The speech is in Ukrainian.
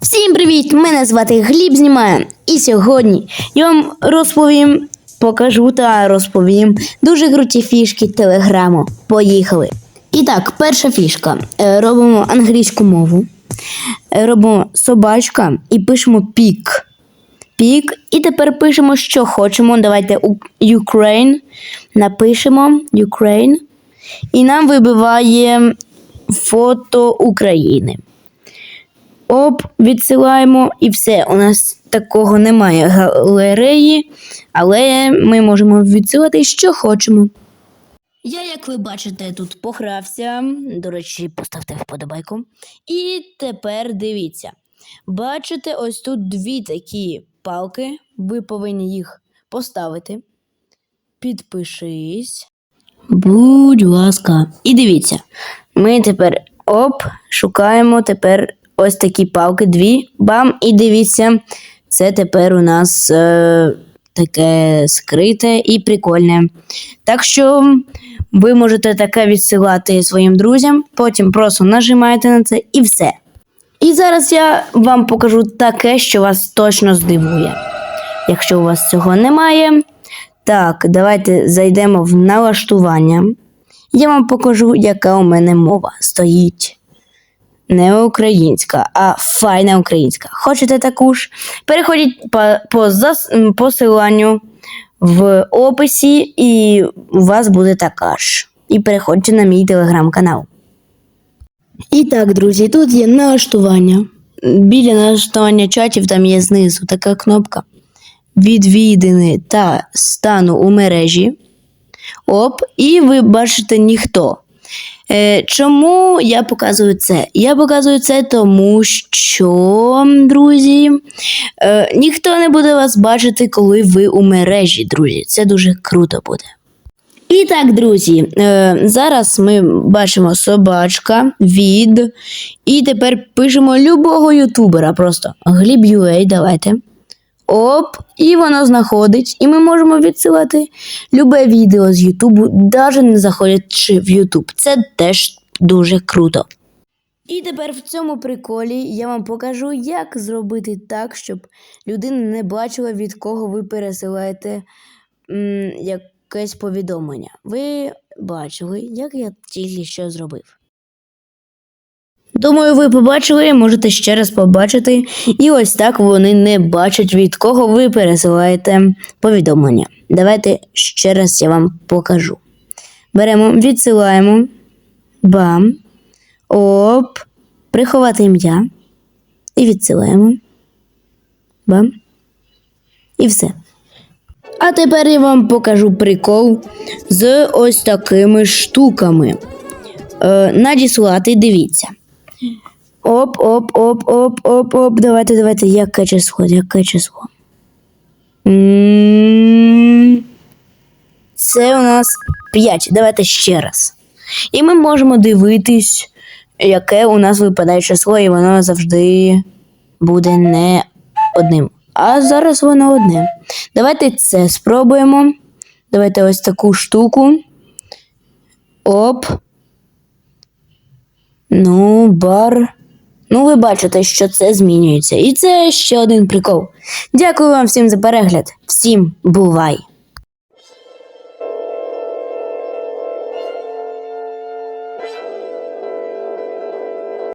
Всім привіт! Мене звати Гліб Знімає. І сьогодні я вам розповім, покажу та розповім дуже круті фішки телеграму. Поїхали! І так, перша фішка. Е, Робимо англійську мову. Е, Робимо собачка і пишемо пік. Пік. І тепер пишемо, що хочемо. Давайте Ukraine. Напишемо Ukraine. І нам вибиває фото України. Оп, відсилаємо і все. У нас такого немає галереї, але ми можемо відсилати, що хочемо. Я, як ви бачите, тут погрався. До речі, поставте вподобайку. І тепер дивіться. Бачите, ось тут дві такі палки. Ви повинні їх поставити. Підпишись. Будь ласка. І дивіться, ми тепер оп, шукаємо тепер ось такі палки, дві, бам, і дивіться, це тепер у нас е, таке скрите і прикольне. Так що ви можете таке відсилати своїм друзям, потім просто нажимаєте на це і все. І зараз я вам покажу таке, що вас точно здивує. Якщо у вас цього немає, так, давайте зайдемо в налаштування. Я вам покажу, яка у мене мова стоїть. Не українська, а файна українська. Хочете таку ж? Переходіть по, по зас, посиланню в описі, і у вас буде така ж. І переходьте на мій телеграм-канал. І так, друзі, тут є налаштування. Біля налаштування чатів там є знизу така кнопка відвідини та стану у мережі. Оп, і ви бачите ніхто. Е, чому я показую це? Я показую це тому, що, друзі, е, ніхто не буде вас бачити, коли ви у мережі, друзі. Це дуже круто буде. І так, друзі, е, зараз ми бачимо собачка від. І тепер пишемо любого ютубера. Просто Гліб.ua, давайте. Оп, і воно знаходить, і ми можемо відсилати любе відео з Ютубу, навіть не заходячи в Ютуб. Це теж дуже круто. І тепер в цьому приколі я вам покажу, як зробити так, щоб людина не бачила, від кого ви пересилаєте м, якесь повідомлення. Ви бачили, як я тільки що зробив. Думаю, ви побачили, можете ще раз побачити, і ось так вони не бачать, від кого ви пересилаєте повідомлення. Давайте ще раз я вам покажу. Беремо, відсилаємо, бам, оп, приховати ім'я. І відсилаємо. Бам. І все. А тепер я вам покажу прикол з ось такими штуками. Е, надіслати, дивіться. Оп, оп, оп, оп, оп, оп. Давайте, давайте. Яке число? Яке число? М, Це у нас 5. Давайте ще раз. І ми можемо дивитись, яке у нас випадає число, і воно завжди буде не одним. А зараз воно одне. Давайте це спробуємо. Давайте ось таку штуку. Оп. Ну, бар. Ну, ви бачите, що це змінюється. І це ще один прикол. Дякую вам всім за перегляд. Всім бувай!